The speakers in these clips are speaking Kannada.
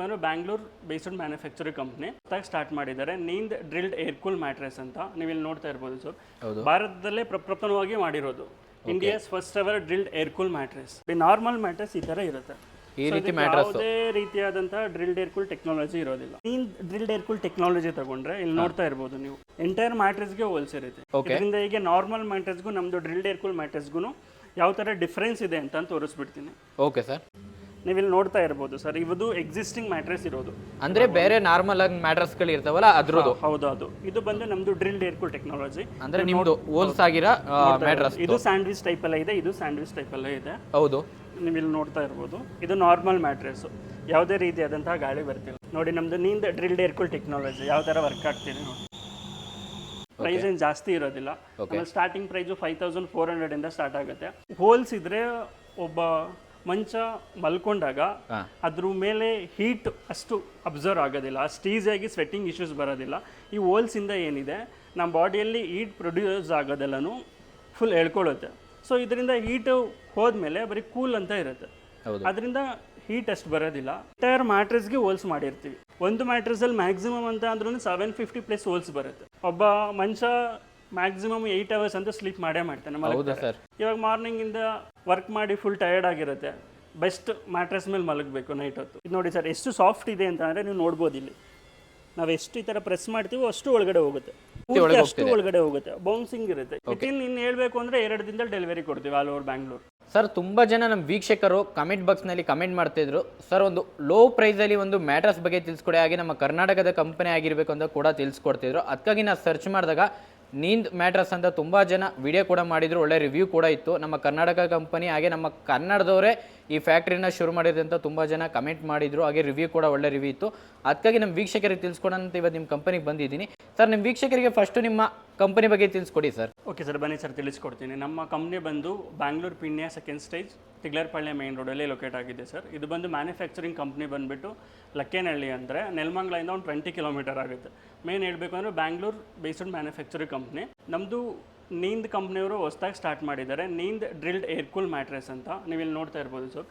ನಾನು Bangalore based manufacturing company start ಮಾಡಿದ್ದಾರೆ. Neend drilled air cool mattress ಅಂತ ನೀವು ಇಲ್ಲಿ ನೋಡ್ತಾ ಇರ್ಬೋದು ಸರ್ ಭಾರತದಲ್ಲೇ ಪ್ರಪ್ರಥಮವಾಗಿ ಮಾಡಿರೋದು. India's first ever drilled air cool mattress normal mattress ಈ ತರ ಇರುತ್ತೆ. ಈ ರೀತಿ. ಯಾವುದೇ ರೀತಿಯಾದಂತಹ ಡ್ರಿಲ್ಡ್ ಏರ್ ಕೂಲ್ ಟೆಕ್ನಾಲಜಿ ಇರೋದಿಲ್ಲ. ನೀನ್ ಡ್ರಿಲ್ಡ್ ಏರ್ ಕೂಲ್ ಟೆಕ್ನಾಲಜಿ ತಗೊಂಡ್ರೆ ಇಲ್ಲಿ ನೋಡ್ತಾ ಇರ್ಬೋದು ನೀವು. ಎಂಟೈರ್ ಮ್ಯಾಟ್ರೆಸ್ಗೆ ಹೋಲ್ಸಿರುತ್ತೆ. ಇದರಿಂದ ಈಗ ನಾರ್ಮಲ್ ಮ್ಯಾಟ್ರೆಸ್ಗೂ ನಮ್ದು ಡ್ರಿಲ್ಡ್ ಏರ್ ಕೂಲ್ ಮ್ಯಾಟ್ರೆಸ್ಗೂ ಯಾವ ತರ ಡಿಫರೆನ್ಸ್ ಇದೆ ಅಂತ ತೋರಿಸ್ಬಿಡ್ತೀನಿ. ಓಕೆ ಸರ್ ನೀವು ಇಲ್ಲಿ ನೋಡ್ತಾ ಇರ್ಬೋದು ಸರ್ ಇವದು ಎಕ್ಸಿಸ್ಟಿಂಗ್ ಮ್ಯಾಟ್ರೆಸ್ ಇರೋದು. ಅಂದ್ರೆ ಬೇರೆ ನಾರ್ಮಲ್ ಆಗಿ ಮ್ಯಾಟ್ರಸ್ಗಳು ಇರ್ತಾವಲ್ಲ ಅದ್ರದ್ದು. ಹೌದು ಅದು. ಇದು ಬಂದು ನಮ್ದು ಡ್ರಿಲ್ಡ್ ಏರ್ ಕೂಲ್ ಟೆಕ್ನಾಲಜಿ ಅಂದ್ರೆ ನಿಮ್ದು ಹೋಲ್ಸ್ ಆಗಿರೋ ಮ್ಯಾಟ್ರೆಸ್ ಇದು ಸ್ಯಾಂಡ್ವಿಚ್ ಟೈಪ್ ಎಲ್ಲ ಇದೆ ಇದು ಸ್ಯಾಂಡ್ವಿಚ್ ಟೈಪ್ ಎಲ್ಲ ಇದೆ. ಹೌದು. ನೀವು ಇಲ್ಲಿ ನೋಡ್ತಾ ಇರ್ಬೋದು. ಇದು ನಾರ್ಮಲ್ ಮ್ಯಾಟ್ರೆಸ್ ಯಾವುದೇ ರೀತಿಯಾದಂತಹ ಗಾಳಿ ಬರ್ತಿಲ್ಲ. ನೋಡಿ ನಮ್ದು ನಿಂದ ಡ್ರಿಲ್ಡ್ ಏರ್ ಕೂಲ್ ಟೆಕ್ನಾಲಜಿ ಯಾವ ತರ ವರ್ಕ್ ಆಗ್ತಿದೆ ನೋಡಿ. ಪ್ರೈಸ್ ಏನು ಜಾಸ್ತಿ ಇರೋದಿಲ್ಲ. Starting price five thousand four hundred ಇಂದ ಸ್ಟಾರ್ಟ್ ಆಗುತ್ತೆ. ಹೋಲ್ಸ್ ಇದ್ರೆ ಒಬ್ಬ ಮಂಚ ಮಲ್ಕೊಂಡಾಗ. ಅದ್ರ ಮೇಲೆ ಹೀಟ್ ಅಷ್ಟು ಅಬ್ಸರ್ವ್ ಆಗೋದಿಲ್ಲ. ಅಷ್ಟು ಈಸಿಯಾಗಿ ಸ್ವೆಟ್ಟಿಂಗ್ ಇಶ್ಯೂಸ್ ಬರೋದಿಲ್ಲ. ಈ ಹೋಲ್ಸಿಂದ ಏನಿದೆ ನಮ್ಮ ಬಾಡಿಯಲ್ಲಿ ಹೀಟ್ ಪ್ರೊಡ್ಯೂಸ್ ಆಗೋದೆಲ್ಲನೂ ಫುಲ್ ಹೇಳ್ಕೊಳುತ್ತೆ. ಸೊ ಇದರಿಂದ ಹೀಟ್ ಹೋದ್ಮೇಲೆ ಬರೀ ಕೂಲ್ ಅಂತ ಇರುತ್ತೆ. ಅದರಿಂದ ಹೀಟ್ ಅಷ್ಟು ಬರೋದಿಲ್ಲ. ಟೈರ್ ಮ್ಯಾಟ್ರೆಸ್ಗೆ ಹೋಲ್ಸ್ ಮಾಡಿರ್ತೀವಿ. ಒಂದು ಮ್ಯಾಟ್ರೆಸಲ್ಲಿ ಮ್ಯಾಕ್ಸಿಮಮ್ ಅಂತ ಅಂದ್ರೂ ಸೆವೆನ್ ಫಿಫ್ಟಿ ಪ್ಲಸ್ ಹೋಲ್ಸ್ ಬರುತ್ತೆ. ಒಬ್ಬ ಮನುಷ್ಯ ಮ್ಯಾಕ್ಸಿಮಮ್ ಏಯ್ಟ್ ಅವರ್ಸ್ ಅಂತ ಸ್ಲೀಪ್ ಮಾಡೇ ಮಾಡ್ತಾನೆ ಇವಾಗ ಮಲಗ್ತಾರೆ. ಸರ್? ಇವಾಗ ಮಾರ್ನಿಂಗಿಂದ ವರ್ಕ್ ಮಾಡಿ ಫುಲ್ ಟಯರ್ಡ್ ಆಗಿರುತ್ತೆ. ಬೆಸ್ಟ್ ಮ್ಯಾಟ್ರೆಸ್ ಮೇಲೆ ಮಲಗಬೇಕು ನೈಟ್ ಹೊತ್ತು. ಇದು ನೋಡಿ ಸರ್ ಎಷ್ಟು ಸಾಫ್ಟ್ ಇದೆ ಅಂತ ಅಂದರೆ ನೀವು ನೋಡ್ಬೋದು ಇಲ್ಲಿ. ನಾವು ಎಷ್ಟು ಈ ಥರ ಪ್ರೆಸ್ ಮಾಡ್ತೀವೋ ಅಷ್ಟು ಒಳಗಡೆ ಹೋಗುತ್ತೆ. ಅಷ್ಟು ಒಳಗಡೆ ಹೋಗುತ್ತೆ. ಬೌನ್ಸಿಂಗ್ ಇರುತ್ತೆ. ಇನ್ನು ಇನ್ನು ಹೇಳ್ಬೇಕು ಅಂದರೆ ಎರಡು ದಿನದಲ್ಲಿ ಡೆಲಿವರಿ ಕೊಡ್ತೀವಿ ಆಲ್ ಓವರ್ ಬ್ಯಾಂಗ್ಳೂರ್ ಸರ್ ತುಂಬ ಜನ ನಮ್ಮ ವೀಕ್ಷಕರು ಕಮೆಂಟ್ ಬಾಕ್ಸ್ನಲ್ಲಿ ಕಮೆಂಟ್ ಮಾಡ್ತಿದ್ರು ಸರ್ ಒಂದು ಲೋ ಪ್ರೈಸಲ್ಲಿ ಒಂದು ಮ್ಯಾಟ್ರಸ್ ಬಗ್ಗೆ ತಿಳಿಸ್ಕೊಡಿ. ಹಾಗೆ ನಮ್ಮ ಕರ್ನಾಟಕದ ಕಂಪನಿ ಆಗಿರಬೇಕು ಅಂತ ಕೂಡ ತಿಳಿಸ್ಕೊಡ್ತಿದ್ರು ಅದಕ್ಕಾಗಿ ನಾವು ಸರ್ಚ್ ಮಾಡಿದಾಗ ನೀಂದ್ ಮ್ಯಾಟ್ರಸ್ ಅಂತ ತುಂಬ ಜನ ವಿಡಿಯೋ ಕೂಡ ಮಾಡಿದ್ರು, ಒಳ್ಳೆ ರಿವ್ಯೂ ಕೂಡ ಇತ್ತು. ನಮ್ಮ ಕರ್ನಾಟಕ ಕಂಪನಿ ಹಾಗೆ ನಮ್ಮ ಕನ್ನಡದವರೇ ಈ ಫ್ಯಾಕ್ಟ್ರಿನ ಶುರು ಮಾಡಿದೆ ಅಂತ ತುಂಬ ಜನ ಕಮೆಂಟ್ ಮಾಡಿದ್ರು. ಹಾಗೆ ರಿವ್ಯೂ ಕೂಡ ಒಳ್ಳೆ ರಿವ್ಯೂ ಇತ್ತು. ಅದಕ್ಕಾಗಿ ನಮ್ಮ ವೀಕ್ಷಕರಿಗೆ ತಿಳಿಸ್ಕೊಡೋಣ ಅಂತ ಇವತ್ತು ನಿಮ್ಮ ಕಂಪನಿಗೆ ಬಂದಿದ್ದೀನಿ. ಸರ್ ನಿಮ್ಮ ವೀಕ್ಷಕರಿಗೆ ಫಸ್ಟು ನಿಮ್ಮ ಕಂಪನಿ ಬಗ್ಗೆ ತಿಳಿಸ್ಕೊಡಿ ಸರ್ ಓಕೆ ಸರ್ ಬನ್ನಿ ಸರ್ ತಿಳಿಸ್ಕೊಡ್ತೀನಿ. ನಮ್ಮ ಕಂಪ್ನಿ ಬಂದು Bangalore Peenya second stage Tigalarpalya main ರೋಡಲ್ಲಿ ಲೊಕೇಟ್ ಆಗಿದೆ ಸರ್ ಇದು ಬಂದು ಮ್ಯಾನುಫ್ಯಾಕ್ಚರಿಂಗ್ ಕಂಪ್ನಿ ಬಂದುಬಿಟ್ಟು ಲಕ್ಕೇನಹಳ್ಳಿ ಅಂದರೆ ನೆಲಮಂಗ್ಲಿಂದ ಒಂದು ಟ್ವೆಂಟಿ ಕಿಲೋಮೀಟರ್ ಆಗುತ್ತೆ. ಮೇನ್ ಹೇಳಬೇಕು ಅಂದರೆ ಬ್ಯಾಂಗ್ಳೂರು ಬೇಸ್ಡ್ ಮ್ಯಾನುಫ್ಯಾಕ್ಚರಿಂಗ್ ಕಂಪ್ನಿ ನಮ್ಮದು ನೀಂದ್ ಕಂಪ್ನಿಯವರು ಹೊಸದಾಗಿ ಸ್ಟಾರ್ಟ್ ಮಾಡಿದ್ದಾರೆ. Neend drilled air cool mattress ಅಂತ ನೀವು ಇಲ್ಲಿ ನೋಡ್ತಾ ಇರ್ಬೋದು ಸರ್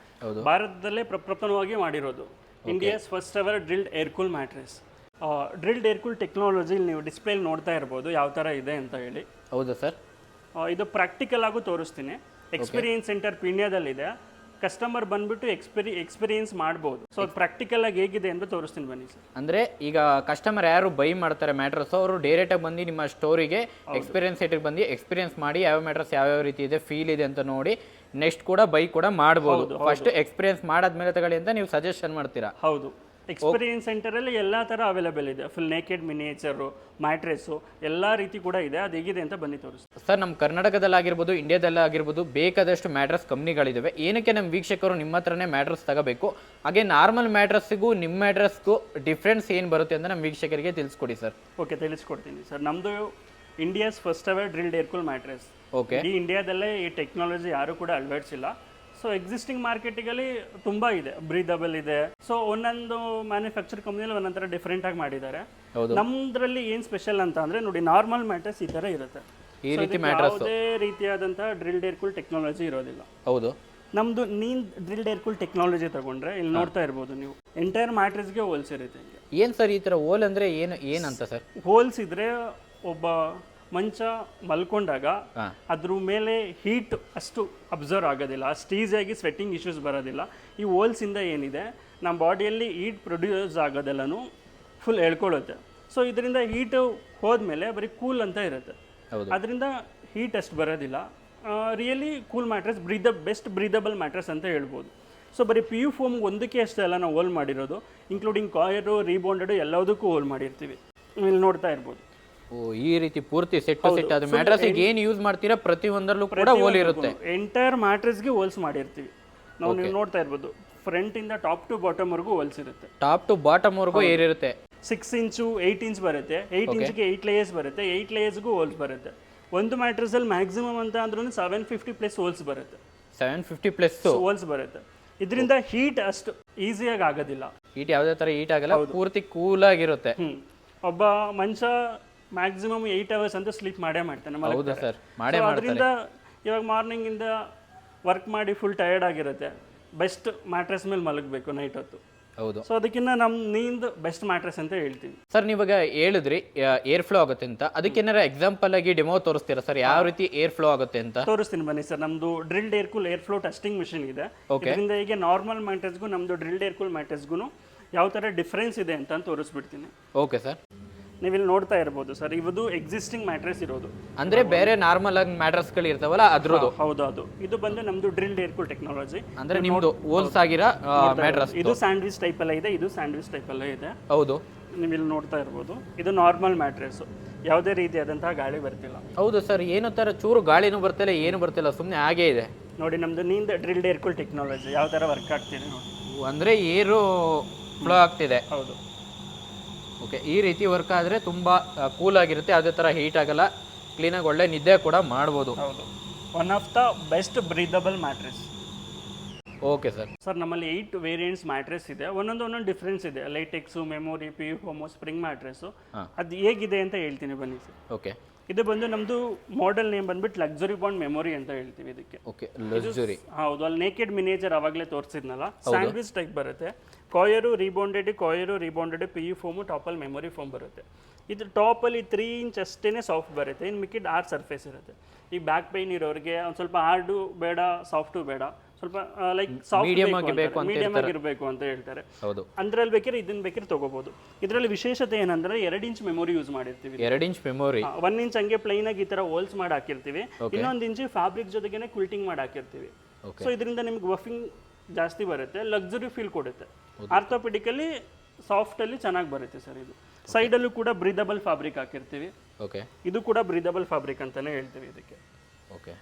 ಭಾರತದಲ್ಲೇ ಪ್ರಪ್ರಥಮವಾಗಿ ಮಾಡಿರೋದು. India's first ever drilled air cool mattress drilled air cool technology ನೀವು ಡಿಸ್ಪ್ಲೇಲಿ ನೋಡ್ತಾ ಇರ್ಬೋದು ಯಾವ ಥರ ಇದೆ ಅಂತ ಹೇಳಿ. ಹೌದಾ ಸರ್ ಇದು ಪ್ರಾಕ್ಟಿಕಲ್ ಆಗೂ ತೋರಿಸ್ತೀನಿ. ಎಕ್ಸ್ಪೀರಿಯನ್ಸ್ ಸೆಂಟರ್ ಪೀಣ್ಯದಲ್ಲಿದೆ ಕಸ್ಟಮರ್ ಬಂದ್ಬಿಟ್ಟು ಎಕ್ಸ್ಪೀರಿ ಎಕ್ಸ್ಪೀರಿಯನ್ಸ್ ಮಾಡ್ಬೋದು. ಸೊ ಪ್ರಾಕ್ಟಿಕಲ್ ಆಗಿ ಹೇಗಿದೆ ಅಂತ ತೋರಿಸ್ತೀನಿ ಬನ್ನಿ ಸರ್. ಅಂದ್ರೆ ಈಗ ಕಸ್ಟಮರ್ ಯಾರು ಬೈ ಮಾಡ್ತಾರೆ ಮ್ಯಾಟ್ರಸ್ ಅವರು ಡೈರೆಕ್ಟಾಗಿ ಬಂದು ನಿಮ್ಮ ಸ್ಟೋರಿಗೆ ಎಕ್ಸ್ಪೀರಿಯನ್ಸ್ ಸೆಟಿಗೆ ಬಂದು ಎಕ್ಸ್ಪೀರಿಯನ್ಸ್ ಮಾಡಿ ಯಾವ ಮ್ಯಾಟ್ರಸ್ ಯಾವ್ಯಾವ ರೀತಿ ಇದೆ ಫೀಲ್ ಇದೆ ಅಂತ ನೋಡಿ ನೆಕ್ಸ್ಟ್ ಕೂಡ ಬೈ ಕೂಡ ಮಾಡ್ಬೋದು. ಫಸ್ಟ್ ಎಕ್ಸ್ಪೀರಿಯನ್ಸ್ ಮಾಡಾದ್ಮೇಲೆ ತಗೊಳ್ಳಿ ಅಂತ ನೀವು ಸಜೆಷನ್ ಮಾಡ್ತೀರಾ? ಹೌದು. ಎಕ್ಸ್ಪೀರಿಯನ್ಸ್ ಸೆಂಟರಲ್ಲಿ ಎಲ್ಲ ಥರ ಅವೈಲೇಬಲ್ ಇದೆ. ಫುಲ್ ನೇಕೆಡ್ ಮಿನಿಯೇಚರು ಮ್ಯಾಟ್ರೆಸ್ಸು ಎಲ್ಲ ರೀತಿ ಕೂಡ ಇದೆ. ಅದು ಹೇಗಿದೆ ಅಂತ ಬನ್ನಿ ತೋರಿಸ್ತೀನಿ. ಸರ್ ನಮ್ಮ ಕರ್ನಾಟಕದಲ್ಲಾಗಿರ್ಬೋದು ಇಂಡಿಯಾದಲ್ಲಾಗಿರ್ಬೋದು ಬೇಕಾದಷ್ಟು ಮ್ಯಾಟ್ರಸ್ ಕಂಪ್ನಿಗಳಿದ್ದಾವೆ ಏನಕ್ಕೆ ನಮ್ಮ ವೀಕ್ಷಕರು ನಿಮ್ಮ ಹತ್ರನೇ ಮ್ಯಾಟ್ರಸ್ ತಗೋಬೇಕು? ಹಾಗೆ ನಾರ್ಮಲ್ ಮ್ಯಾಟ್ರಸ್ಗೂ ನಿಮ್ಮ ಮ್ಯಾಟ್ರಸ್ಗೂ ಡಿಫ್ರೆನ್ಸ್ ಏನು ಬರುತ್ತೆ ಅಂತ ನಮ್ಮ ವೀಕ್ಷಕರಿಗೆ ತಿಳಿಸ್ಕೊಡಿ ಸರ್. ಓಕೆ ತಿಳಿಸ್ಕೊಡ್ತೀನಿ. ಸರ್ ನಮ್ಮದು India's first ever drilled air cool mattress okay ಈ ಇಂಡಿಯಾದಲ್ಲೇ ಈ ಟೆಕ್ನಾಲಜಿ ಯಾರು ಕೂಡ ಅಳವಡಿಸಿಲ್ಲ. ಸೊ ಎಕ್ಸಿಸ್ಟಿಂಗ್ ಮಾರ್ಕೆಟಿಗಲ್ಲಿ ತುಂಬ ಇದೆ. ಬ್ರೀದಬಲ್ ಇದೆ. ಸೊ ಒಂದೊಂದು ಮ್ಯಾನುಫ್ಯಾಕ್ಚರ್ ಕಂಪ್ನಿಯಲ್ಲಿ ಒಂದೊಂಥರ ಡಿಫ್ರೆಂಟ್ ಆಗಿ ಮಾಡಿದ್ದಾರೆ. ನಮ್ದ್ರಲ್ಲಿ ಏನು ಸ್ಪೆಷಲ್ ಅಂತ ಅಂದ್ರೆ ನೋಡಿ ನಾರ್ಮಲ್ ಮ್ಯಾಟ್ರೆಸ್ ಈ ಥರ ಇರುತ್ತೆ. ಈ ರೀತಿ. ಯಾವುದೇ ರೀತಿಯಾದಂತಹ ಡ್ರಿಲ್ ಏರ್ ಕೂಲ್ ಟೆಕ್ನಾಲಜಿ ಇರೋದಿಲ್ಲ. ಹೌದು. ನಮ್ದು ನೀನ್ ಡ್ರಿಲ್ ಏರ್ ಕೂಲ್ ಟೆಕ್ನಾಲಜಿ ತಗೊಂಡ್ರೆ ಇಲ್ಲಿ ನೋಡ್ತಾ ಇರ್ಬೋದು ನೀವು. ಎಂಟೈರ್ ಮ್ಯಾಟ್ರೆಸ್ಗೆ ಹೋಲ್ಸ್ ಇರುತ್ತೆ ಹಿಂಗೆ. ಏನು ಸರ್ ಈ ಥರ ಹೋಲ್ ಅಂದರೆ ಏನು ಏನಂತ ಸರ್? ಹೋಲ್ಸ್ ಹೋಲ್ಸ್ ಇದ್ರೆ ಒಬ್ಬ ಮಂಚ ಮಲ್ಕೊಂಡಾಗ. ಅದ್ರ ಮೇಲೆ ಹೀಟ್ ಅಷ್ಟು ಅಬ್ಸರ್ವ್ ಆಗೋದಿಲ್ಲ. ಅಷ್ಟು ಈಸಿಯಾಗಿ ಸ್ವೆಟ್ಟಿಂಗ್ ಇಶ್ಯೂಸ್ ಬರೋದಿಲ್ಲ. ಈ ಹೋಲ್ಸಿಂದ ಏನಿದೆ ನಮ್ಮ ಬಾಡಿಯಲ್ಲಿ ಹೀಟ್ ಪ್ರೊಡ್ಯೂಸ್ ಆಗೋದೆಲ್ಲನೂ ಫುಲ್ ಎಳ್ಕೊಳ್ಳುತ್ತೆ ಸೊ ಇದರಿಂದ ಹೀಟ್ ಹೋದ್ಮೇಲೆ ಬರೀ ಕೂಲ್ ಅಂತ ಇರುತ್ತೆ. ಅದರಿಂದ ಹೀಟ್ ಅಷ್ಟು ಬರೋದಿಲ್ಲ. ರಿಯಲಿ ಕೂಲ್ ಮ್ಯಾಟ್ರೆಸ್ ಬ್ರೀದ ಬೆಸ್ಟ್ ಬ್ರೀದಬಲ್ ಮ್ಯಾಟ್ರೆಸ್ ಅಂತ ಹೇಳ್ಬೋದು. ಸೊ ಬರೀ ಪಿ ಯು ಫೋಮ್ ಒಂದಕ್ಕೆ ಅಷ್ಟೇ ಅಲ್ಲ ನಾವು ಹೋಲ್ ಮಾಡಿರೋದು. ಇನ್ಕ್ಲೂಡಿಂಗ್ ಕಾಯರು ರೀಬೌಂಡೆಡು ಎಲ್ಲದಕ್ಕೂ ಹೋಲ್ ಮಾಡಿರ್ತೀವಿ. ಇಲ್ಲಿ ನೋಡ್ತಾ ಇರ್ಬೋದು. ಈ ರೀತಿ ಪೂರ್ತಿ ಸೆಟ್ ಸೆಟ್ ಅದು ಮ್ಯಾಟ್ರಸ್ಸಿಗೆ ಏನು ಯೂಸ್ ಮಾಡ್ತೀರಾ? ಪ್ರತಿ ಒಂದರಲ್ಲೂ ಕೂಡ ಹೋಲ್ ಇರುತ್ತೆ. ಎಂಟೈರ್ ಮ್ಯಾಟ್ರೆಸ್ಗೆ ಹೋಲ್ಸ್ ಮಾಡಿರ್ತೀವಿ. ನಾವು ನೀವು ನೋಡ್ತಾ ಇರ್ಬೋದು ಫ್ರಂಟ್ ಇಂದ ಟಾಪ್ ಟು ಬಾಟಮ್ ವರೆಗೂ ಹೋಲ್ಸ್ ಇರುತ್ತೆ. ಟಾಪ್ ಟು ಬಾಟಮ್ವರೆಗೂ ಏರಿರುತ್ತೆ. ಸಿಕ್ಸ್ ಇಂಚು ಏಯ್ಟ್ ಇಂಚ್ ಬರುತ್ತೆ. ಏಯ್ಟ್ ಇಂಚ್ಗೆ ಏಯ್ಟ್ ಲೇಯರ್ಸ್ ಬರುತ್ತೆ. ಏಯ್ಟ್ ಲೇಯರ್ಸ್ಗೂ ಹೋಲ್ಸ್ ಬರುತ್ತೆ. ಒಂದು ಮ್ಯಾಟ್ರೆಸಲ್ಲಿ ಮ್ಯಾಕ್ಸಿಮಮ್ ಅಂತ ಅಂದ್ರೂ ಸೆವೆನ್ ಫಿಫ್ಟಿ ಪ್ಲಸ್ ಹೋಲ್ಸ್ ಬರುತ್ತೆ. ಸೆವೆನ್ ಫಿಫ್ಟಿ ಪ್ಲಸ್ ಹೋಲ್ಸ್ ಬರುತ್ತೆ. ಇದರಿಂದ ಹೀಟ್ ಅಷ್ಟು ಈಸಿಯಾಗಿ ಆಗೋದಿಲ್ಲ. ಹೀಟ್ ಯಾವುದೇ ಥರ ಹೀಟ್ ಆಗಲ್ಲ ಪೂರ್ತಿ ಕೂಲ್ ಆಗಿರುತ್ತೆ. ಒಬ್ಬ ಮನುಷ್ಯ ಮ್ಯಾಕ್ಸಿಮಮ್ ಏಯ್ಟ್ ಅವರ್ಸ್ ಅಂತ ಸ್ಲೀಪ್ ಮಾಡೇ ಮಾಡ್ತಾನೆ ಹೌದಾ ಸರ್ ಮಾಡೇ ಅದರಿಂದ ಇವಾಗ ಮಾರ್ನಿಂಗ್ ಇಂದ ವರ್ಕ್ ಮಾಡಿ ಫುಲ್ ಟಯರ್ಡ್ ಆಗಿರುತ್ತೆ. ಬೆಸ್ಟ್ ಮ್ಯಾಟ್ರೆಸ್ ಮೇಲೆ ಮಲಗಬೇಕು ನೈಟ್ ಹೊತ್ತು. ಹೌದು. ಸೊ ಅದಕ್ಕಿಂತ ನಮ್ಮ ನೀಂದ ಬೆಸ್ಟ್ ಮ್ಯಾಟ್ರೆಸ್ ಅಂತ ಹೇಳ್ತೀವಿ ಸರ್ ನೀವಾಗ ಹೇಳಿದ್ರಿ ಏರ್ ಫ್ಲೋ ಆಗುತ್ತೆ ಅಂತ. ಅದಕ್ಕೇನಾರ ಎಕ್ಸಾಂಪಲ್ ಆಗಿ ಡೆಮೋ ತೋರಿಸ್ತೀರಾ ಸರ್ ಯಾವ ರೀತಿ ಏರ್ ಫ್ಲೋ ಆಗುತ್ತೆ ಅಂತ? ತೋರಿಸ್ತೀನಿ ಬನ್ನಿ ಸರ್ ನಮ್ದು drilled air cool air flow testing machine ಇದೆ. ಇದರಿಂದ ಈಗ ನಾರ್ಮಲ್ ಮ್ಯಾಟ್ರೆಸ್ಗೂ ನಮ್ದು ಡ್ರಿಲ್ಡ್ ಏರ್ ಕೂಲ್ ಮ್ಯಾಟ್ರೆಸ್ಗೂ ಯಾವ ಥರ ಡಿಫ್ರೆನ್ಸ್ ಇದೆ ಅಂತ ತೋರಿಸ್ಬಿಡ್ತೀನಿ. ಓಕೆ ಸರ್ ನೀವಿಲ್ಲಿ ನೋಡ್ತಾ ಇರ್ಬೋದು ಸರ್ ಇವದು ಎಕ್ಸಿಸ್ಟಿಂಗ್ ಮ್ಯಾಟ್ರೆಸ್ ಇರೋದು. ಅಂದ್ರೆ ಬೇರೆ ನಾರ್ಮಲ್ ಆಗಿ ಮ್ಯಾಟ್ರಸ್ಗಳು ಇರ್ತಾವಲ್ಲ ಅದ್ರದ್ದು? ಹೌದು ಅದು. ಇದು ಬಂದು ನಮ್ದು ಡ್ರಿಲ್ಡ್ ಏರ್ ಕೂಲ್ ಟೆಕ್ನಾಲಜಿ ಅಂದ್ರೆ ನಿಮ್ದು ಹೋಲ್ಸ್ ಆಗಿರ ಮ್ಯಾಟ್ರೆಸ್ ಇದು ಸ್ಯಾಂಡ್ವಿಚ್ ಟೈಪ್ ಎಲ್ಲ ಇದೆ ಇದು ಸ್ಯಾಂಡ್ವಿಚ್ ಟೈಪ್ ಎಲ್ಲ ಇದೆ. ಹೌದು. ನೀವು ಇಲ್ಲಿ ನೋಡ್ತಾ ಇರ್ಬೋದು. ಇದು ನಾರ್ಮಲ್ ಮ್ಯಾಟ್ರೆಸ್ ಯಾವುದೇ ರೀತಿಯಾದಂತಹ ಗಾಳಿ ಬರ್ತಿಲ್ಲ. ಹೌದು ಸರ್ ಏನೋ ತರ ಚೂರು ಗಾಳಿನೂ ಬರ್ತಿಲ್ಲ ಏನು ಬರ್ತಿಲ್ಲ ಸುಮ್ಮನೆ ಹಾಗೇ ಇದೆ. ನೋಡಿ ನಮ್ದು ನಿಂದ ಡ್ರಿಲ್ಡ್ ಏರ್ ಕೂಲ್ ಟೆಕ್ನಾಲಜಿ ಯಾವ ತರ ವರ್ಕ್ ಆಗ್ತಿದೆ ನೋಡಿ. ಅಂದ್ರೆ ಏರು ಫ್ಲೋ ಆಗ್ತಿದೆ. ಹೌದು. ಓಕೆ ಈ ರೀತಿ ವರ್ಕ್ ಆದರೆ ತುಂಬ ಕೂಲ್ ಆಗಿರುತ್ತೆ. ಯಾವುದೇ ಥರ ಹೀಟ್ ಆಗಲ್ಲ. ಕ್ಲೀನಾಗಿ ಒಳ್ಳೆ ನಿದ್ದೆ ಕೂಡ ಮಾಡ್ಬೋದು. ಹೌದು. One of the best breathable mattress okay sir. Sir ನಮ್ಮಲ್ಲಿ ಏಯ್ಟ್ ವೇರಿಯಂಟ್ಸ್ ಮ್ಯಾಟ್ರೆಸ್ ಇದೆ. ಒಂದೊಂದು ಒಂದೊಂದು ಡಿಫ್ರೆನ್ಸ್ ಇದೆ. Latex memory P foam spring mattress ಅದು ಹೇಗಿದೆ ಅಂತ ಹೇಳ್ತೀನಿ ಬನ್ನಿ ಸರ್. ಓಕೆ. ಇದು ಬಂದು ನಮ್ಮದು ಮಾಡೆಲ್ ನೇಮ್ ಬಂದ್ಬಿಟ್ಟು ಲಕ್ಸುರಿ ಬಾಂಡ್ ಮೆಮೊರಿ ಅಂತ ಹೇಳ್ತೀವಿ ಇದಕ್ಕೆ. ಓಕೆ ಲಕ್ಸುರಿ ಹೌದು ಅಲ್ಲಿ ನೇಕೆಡ್ ಮಿನೇಜರ್ ಅವಾಗಲೇ ತೋರಿಸಿದ್ನಲ್ಲ? ಸ್ಯಾಂಡ್ವಿಚ್ ಟೈಪ್ ಬರುತ್ತೆ. Coir rebounded coir rebounded P U foam ಟಾಪಲ್ಲಿ memory foam ಬರುತ್ತೆ. ಇದು ಟಾಪಲ್ಲಿ ತ್ರೀ ಇಂಚ್ ಅಷ್ಟೇ ಸಾಫ್ಟ್ ಬರುತ್ತೆ. ಇನ್ನು ಮಿಕ್ಕಿಡ್ ಆರ್ ಸರ್ಫೇಸ್ ಇರುತ್ತೆ. ಈ ಬ್ಯಾಕ್ ಪೈನ್ ಇರೋರಿಗೆ ಒಂದು ಸ್ವಲ್ಪ ಹಾರ್ಡು ಬೇಡ ಸಾಫ್ಟು ಬೇಡ. ಸ್ವಲ್ಪ ಲೈಕ್ ಸಾಫ್ಟ್ ಬೇಕು ಅಂತ ಮೀಡಿಯಮ್ ಆಗಿರಬೇಕು ಅಂತ ಹೇಳ್ತಾರೆ. ಹೌದು. ಅಂದ್ರಲ್ಲಿ ಬೇಕಿದ್ರೆ ಇದನ್ನ ಬೇಕಿದ್ರೆ ತಗೋಬಹುದು ಇದರಲ್ಲಿ ವಿಶೇಷತೆ ಏನಂದ್ರೆ ಎರಡು ಇಂಚ್ ಮೆಮೊರಿ ಯೂಸ್ ಮಾಡಿರ್ತೀವಿ. ಎರಡು ಇಂಚ್ ಮೆಮೊರಿ ಒನ್ ಇಂಚ್ ಹಂಗೆ ಪ್ಲೈನ್ ಆಗಿ ಈ ತರ ಹೋಲ್ಸ್ ಮಾಡಿ ಹಾಕಿರ್ತೀವಿ. ಇನ್ನೊಂದು ಇಂಚ್ ಫ್ಯಾಬ್ರಿಕ್ ಜೊತೆಗೇನೆ ಕ್ವಿಲ್ಟಿಂಗ್ ಮಾಡಿ ಹಾಕಿರ್ತೀವಿ. ಸೊ ಇದರಿಂದ ನಿಮ್ಗೆ ವಫಿಂಗ್ ಜಾಸ್ತಿ ಬರುತ್ತೆ ಲಕ್ಸುರಿ ಫೀಲ್ ಕೊಡುತ್ತೆ. ಆರ್ಥೋಪೆಡಿಕಲಿ ಸಾಫ್ಟ್ ಅಲ್ಲಿ ಚೆನ್ನಾಗಿ ಬರುತ್ತೆ ಸರ್ ಇದು. ಸೈಡಲ್ಲೂ ಕೂಡ ಬ್ರೀದಬಲ್ ಫ್ಯಾಬ್ರಿಕ್ ಹಾಕಿರ್ತೀವಿ. ಓಕೆ ಇದು ಕೂಡ ಬ್ರೀದಬಲ್ ಫ್ಯಾಬ್ರಿಕ್ ಅಂತಾನೆ ಹೇಳ್ತೀವಿ ಇದಕ್ಕೆ. ಓಕೆ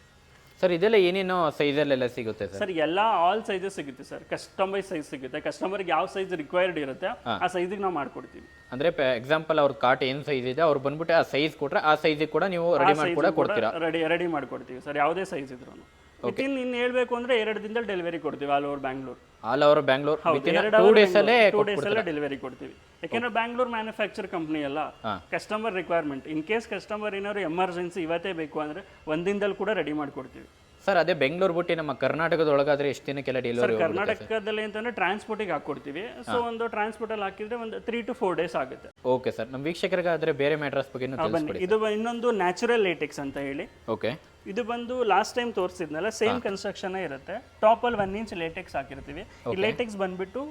ಸರ್ ಇದೆಲ್ಲ ಏನೇನು ಸೈಜಲ್ಲೆಲ್ಲ ಸಿಗುತ್ತೆ ಸರ್ ಸರ್ ಎಲ್ಲ ಆಲ್ ಸೈಜಸ್ ಸಿಗುತ್ತೆ ಸರ್ ಕಸ್ಟಮೈಸ್ ಸೈಜ್ ಸಿಗುತ್ತೆ. ಕಸ್ಟಮರ್ಗೆ ಯಾವ ಸೈಜ್ ರಿಕ್ವೈರ್ಡ್ ಇರುತ್ತೆ ಆ ಸೈಜಿಗೆ ನಾವು ಮಾಡ್ಕೊಡ್ತೀವಿ. ಅಂದ್ರೆ ಎಕ್ಸಾಂಪಲ್ ಅವ್ರ ಕಾಟ್ ಏನ್ ಸೈಜ್ ಇದೆ ಅವ್ರು ಬಂದ್ಬಿಟ್ಟು ಆ ಸೈಜ್ ಕೊಟ್ರೆ ಆ ಸೈಜಿಗೆ ಕೂಡ ನೀವು ರೆಡಿ ಮಾಡಿ ಕೂಡ ಕೊಡ್ತೀರಾ? ರೆಡಿ ರೆಡಿ ಮಾಡ್ಕೊಡ್ತೀವಿ ಸರ್ ಯಾವುದೇ ಸೈಜ್ ಇದ್ರು ವಿತಿನ್ ಇನ್ ಹೇಳ್ಬೇಕು ಅಂದ್ರೆ ಎರಡು ದಿನದಲ್ಲಿ ಡೆಲಿವರಿ ಕೊಡ್ತೀವಿ all over Bangalore all over Bangalore two ಡೇಸಲ್ಲೇ two days ಎಲ್ಲ ಡೆಲಿವರಿ ಕೊಡ್ತೀವಿ. ಯಾಕೆಂದ್ರೆ ಬ್ಯಾಂಗ್ಳೂರ್ ಮ್ಯಾನುಫ್ಯಾಕ್ಚರ್ ಕಂಪ್ನಿ ಅಲ್ಲ customer requirement in case customer ಏನಾದ್ರು ಎಮರ್ಜೆನ್ಸಿ ಇವತ್ತೇ ಬೇಕು ಅಂದ್ರೆ ಒಂದ್ ದಿನದಲ್ಲಿ ಕೂಡ ರೆಡಿ ಮಾಡ್ಕೊಡ್ತೀವಿ. ಸರ್ ಅದೇ ಬೆಂಗಳೂರು ಬಿಟ್ಟು ನಮ್ಮ ಕರ್ನಾಟಕದೊಳಗಾದ್ರೆ ಎಷ್ಟು ದಿನಕ್ಕೆಲ್ಲ ಡೆಲಿವರಿ ಕರ್ನಾಟಕದಲ್ಲಿ ಅಂತಂದ್ರೆ ಟ್ರಾನ್ಸ್ಪೋರ್ಟಿಗೆ ಹಾಕೊಡ್ತೀವಿ ಸೊ ಒಂದು ಟ್ರಾನ್ಸ್ಪೋರ್ಟ್ ಅಲ್ಲಿ ಹಾಕಿದ್ರೆ ಒಂದು ತ್ರೀ ಟು ಫೋರ್ ಡೇಸ್ ಆಗುತ್ತೆ. ಓಕೆ ಸರ್ ನಮ್ಮ ವೀಕ್ಷಕರಿಗಾದ್ರೆ ಬೇರೆ ಮ್ಯಾಟ್ರಸ್ ಬಗ್ಗೆ ಇದು ಇನ್ನೊಂದು ನ್ಯಾಚುರಲ್ ಲೇಟೆಕ್ಸ್ ಅಂತ ಹೇಳಿ. ಓಕೆ. ಇದು ಬಂದು ಲಾಸ್ಟ್ ಟೈಮ್ ತೋರಿಸಿದ್ನಲ್ಲ ಸೇಮ್ ಕನ್ಸ್ಟ್ರಕ್ಷನ್ ಇರುತ್ತೆ. ಟಾಪ್ ಅಲ್ಲಿ ಒನ್ ಇಂಚ್ ಲೇಟೆಕ್ಸ್ ಹಾಕಿರ್ತೀವಿ. ಈ ಲೇಟೆಕ್ಸ್ ಬಂದ್ಬಿಟ್ಟು